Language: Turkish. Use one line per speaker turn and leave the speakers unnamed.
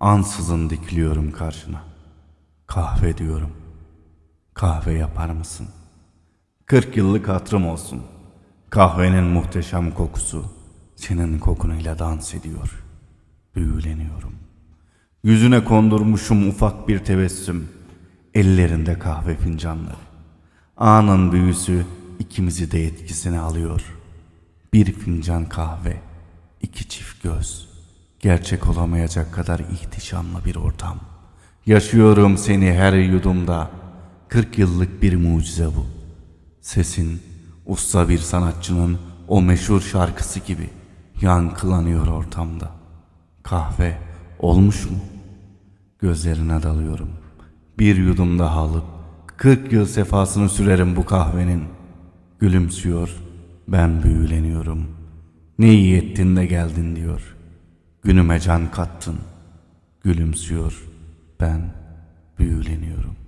Ansızın dikiliyorum karşına. Kahve diyorum. Kahve yapar mısın? Kırk yıllık hatırım olsun. Kahvenin muhteşem kokusu senin kokunuyla dans ediyor. Büyüleniyorum. Yüzüne kondurmuşum ufak bir tebessüm. Ellerinde kahve fincanları. Anın büyüsü ikimizi de etkisine alıyor. Bir fincan kahve, iki çift göz. Gerçek olamayacak kadar ihtişamlı bir ortam. Yaşıyorum seni her yudumda. Kırk yıllık bir mucize bu. Sesin usta bir sanatçının o meşhur şarkısı gibi yankılanıyor ortamda. Kahve olmuş mu? Gözlerine dalıyorum. Bir yudum daha alıp kırk yıl sefasını sürerim bu kahvenin. Gülümsüyor, ben büyüleniyorum. Ne iyi ettin de geldin diyor. Günüme can kattın. Gülümsüyor, ben büyüleniyorum.